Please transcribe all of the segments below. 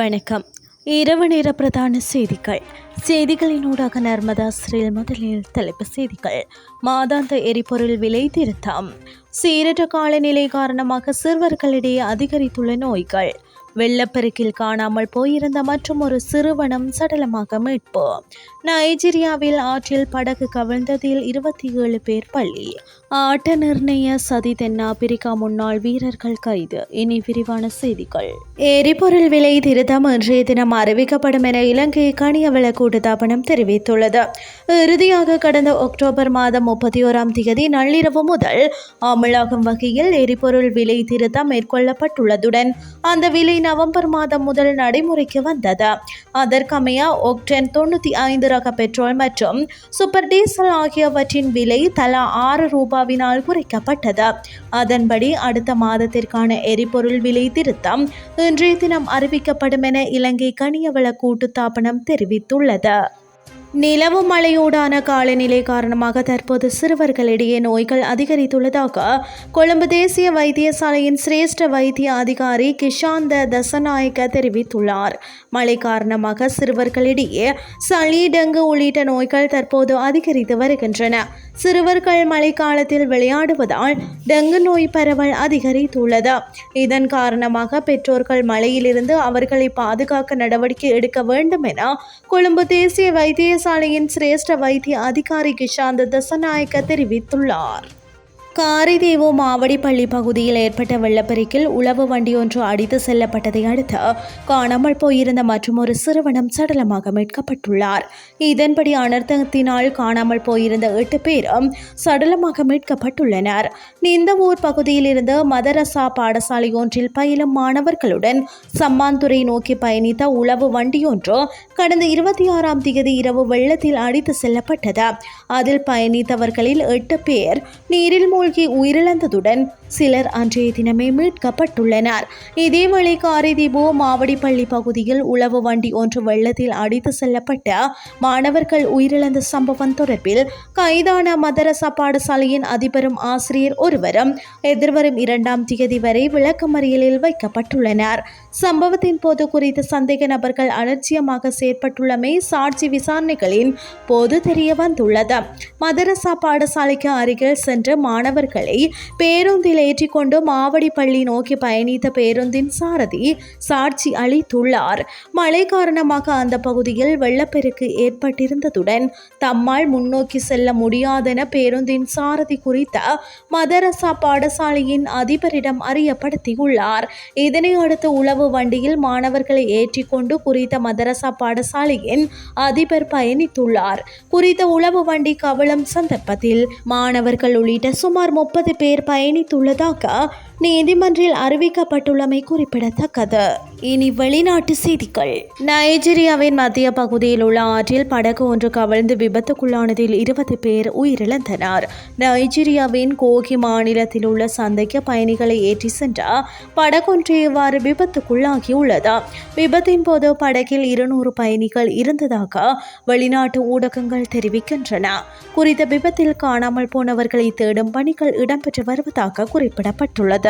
வணக்கம். இரவு நேர பிரதான செய்திகள். செய்திகளினூடாக நர்மதா ஸ்ரீல் முதலில் தலைப்பு செய்திகள். மாதாந்த எரிபொருள் விலை திருத்தம். சீரற்ற காலநிலை காரணமாக சிறுவர்களிடையே அதிகரித்துள்ள நோய்கள். வெள்ளப்பெருக்கில் காணாமல் போயிருந்த மற்றும் ஒரு சிறுவனம் சடலமாக மீட்பு. நைஜீரியாவில் ஆற்றில் படகு கவிழ்ந்ததில் இருபத்தி ஏழு பேர் பள்ளி ஆட்ட நிர்ணய சதி தென்னாப்பிரிக்கா முன்னாள் வீரர்கள் கைது. இனி விரிவான செய்திகள். எரிபொருள் விலை திருத்தம் இன்றைய தினம் அறிவிக்கப்படும் என இலங்கை கனியவள கூட்டுத்தாபனம் தெரிவித்துள்ளது. இறுதியாக கடந்த அக்டோபர் மாதம் முப்பத்தி ஓராம் தேதி நள்ளிரவு முதல் அமலாகும் வகையில் எரிபொருள் விலை திருத்தம் மேற்கொள்ளப்பட்டுள்ளதுடன் அந்த விலை நவம்பர் மாதம் முதல் நடைமுறைக்கு வந்தது. அதற்கமைய ஒக்டென் தொண்ணூற்றி ஐந்து ரக பெட்ரோல் மற்றும் சூப்பர் டீசல் ஆகியவற்றின் விலை தலா ஆறு ரூபாவினால் குறைக்கப்பட்டது. அதன்படி அடுத்த மாதத்திற்கான எரிபொருள் விலை திருத்தம் இன்றைய தினம் அறிவிக்கப்படும் என இலங்கை கனியவள கூட்டுத்தாபனம் தெரிவித்துள்ளது. நிலவும் மழையோடான காலநிலை காரணமாக தற்போது சிறுவர்களிடையே நோய்கள் அதிகரித்துள்ளதாக கொழும்பு தேசிய வைத்தியசாலையின் சிரேஷ்ட வைத்திய அதிகாரி கிஷாந்த தசநாயக்க தெரிவித்துள்ளார். மழை காரணமாக சிறுவர்களிடையே சளி டெங்கு உள்ளிட்ட நோய்கள் தற்போது அதிகரித்து வருகின்றன. சிறுவர்கள் மழைக்காலத்தில் விளையாடுவதால் டெங்கு நோய் பரவல் அதிகரித்துள்ளது. இதன் காரணமாக பெற்றோர்கள் மழையிலிருந்து அவர்களை பாதுகாக்க நடவடிக்கை எடுக்க வேண்டும் என கொழும்பு தேசிய வைத்தியசாலையின் சிரேஷ்ட வைத்திய அதிகாரி கிஷாந்த் தசநாயக்க தெரிவித்துள்ளார். காரைதேவோ மாவடிப்பள்ளி பகுதியில் ஏற்பட்ட வெள்ளப்பெருக்கில் உளவு வண்டி ஒன்று அடித்து செல்லப்பட்டதை அடுத்து காணாமல் போயிருந்த மற்றொரு சிறுவனம் சடலமாக மீட்கப்பட்டுள்ளார். இதன்படி அனர்த்தத்தினால் காணாமல் போயிருந்த எட்டு பேரும் சடலமாக மீட்கப்பட்டுள்ளனர். இந்த பகுதியில் இருந்து மதரசா பாடசாலை ஒன்றில் பயிலும் மாணவர்களுடன் சம்மாந்துறை நோக்கி பயணித்த உளவு வண்டியொன்று கடந்த இருபத்தி ஆறாம் தேதி இரவு வெள்ளத்தில் அடித்து செல்லப்பட்டது. அதில் பயணித்தவர்களில் எட்டு பேர் நீரில் மூழ்கி உயிரிழந்ததுடன் சிலர் அன்றைய தினமே மீட்கப்பட்டுள்ளனர். இதேவேளை காரைதீபோ மாவடிப்பள்ளி பகுதியில் உளவு வண்டி ஒன்று வெள்ளத்தில் அடித்து செல்லப்பட்ட மாணவர்கள் உயிரிழந்த சம்பவம் தொடர்பில் கைதான மதரசா பாடசாலையின் அதிபரும் ஆசிரியர் ஒருவரும் எதிர்வரும் இரண்டாம் தேதி வரை விளக்கமறியலில் வைக்கப்பட்டுள்ளனர். சம்பவத்தின் போது குறித்த சந்தேக நபர்கள் அலட்சியமாக செயற்பட்டுள்ளமை சாட்சி விசாரணைகளின் போது தெரிய வந்துள்ளது மதரசா பாடசாலைக்கு அருகில் சென்று மாணவர்களை பேருந்தில் ஏற்றிக்கொண்டு மாவடிப்பள்ளி நோக்கி பயணித்த பேருந்தின் சாரதி சாட்சி அளித்துள்ளார். மழை காரணமாக அந்த பகுதியில் வெள்ளப்பெருக்கு ஏற்பட்டிருந்ததுடன் தம்மால் முன்னோக்கி செல்ல முடியாதென பேருந்தின் சாரதி குறித்த மதரசா பாடசாலையின் அதிபரிடம் அறியப்படுத்தியுள்ளார். இதனை அடுத்து உளவு வண்டியில் மாணவர்களை ஏற்றிக்கொண்டு குறித்த மதரசா பாடசாலையின் அதிபர் பயணித்துள்ளார். குறித்த உளவு வண்டி கவலம் சந்தர்ப்பத்தில் மாணவர்கள் உள்ளிட்ட சுமார் முப்பது பேர் பயணித்துள்ள 土豆狗 நீதிமன்றில் அறிவிக்கப்பட்டுள்ளமை குறிப்பிடத்தக்கது. இனி வெளிநாட்டு செய்திகள். நைஜீரியாவின் மத்திய பகுதியில் உள்ள ஆற்றில் படகு ஒன்று கவிழ்ந்து விபத்துக்குள்ளானதில் இருபது பேர் உயிரிழந்தனர். நைஜீரியாவின் கோகி மாநிலத்தில் உள்ள சந்தைக்கு பயணிகளை ஏற்றி சென்ற படகொன்று இவ்வாறு விபத்துக்குள்ளாகியுள்ளது. விபத்தின் போது படகில் இருநூறு பயணிகள் இருந்ததாக வெளிநாட்டு ஊடகங்கள் தெரிவிக்கின்றன. குறித்த விபத்தில் காணாமல் போனவர்களை தேடும் பணிகள் இடம்பெற்று வருவதாக குறிப்பிடப்பட்டுள்ளது.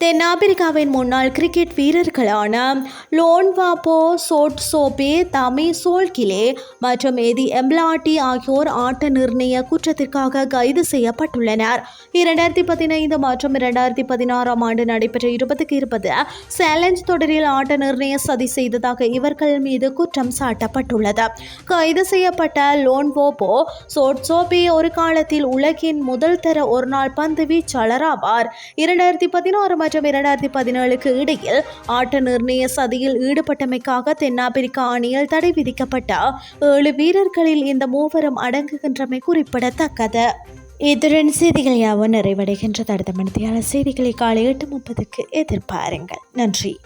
தென்னாப்பிரிக்காவின் முன்னாள் கிரிக்கெட் வீரர்களான லோன்வாபோ சோட் சோபே தமி சோல்கிலே மற்றும் எதி எம்லாட்டி ஆகியோர் ஆட்ட நிர்ணய குற்றத்திற்காக கைது செய்யப்பட்டுள்ளனர். இரண்டாயிரத்தி பதினைந்து மற்றும் இரண்டாயிரத்தி பதினாறாம் ஆண்டு நடைபெற்ற இருபதுக்கு இருபது சேலஞ்ச் தொடரில் ஆட்ட நிர்ணய சதி செய்ததாக இவர்கள் மீது குற்றம் சாட்டப்பட்டுள்ளது. கைது செய்யப்பட்ட லோன்வோபோ சோட்சோபே ஒரு காலத்தில் உலகின் முதல் தர ஒருநாள் பந்து வீச்சாளர் ஆவார். இரண்டாயிரத்தி பதினாறு மற்றும் இரண்டாயிரத்தி பதினேழுக்கு இடையில் ஆட்ட நிர்ணய சதியில் ஈடுபட்டமைக்காக தென்னாப்பிரிக்க அணியில் தடை விதிக்கப்பட்ட ஏழு வீரர்களில் இந்த மூவரும் அடங்குகின்றமை குறிப்பிடத்தக்கது. இத்துடன் செய்திகள் யாவும் நிறைவடைகின்றது. அடுத்த மணித்தியான செய்திகளை காலை எட்டு முப்பதுக்கு எதிர்பாருங்கள். நன்றி.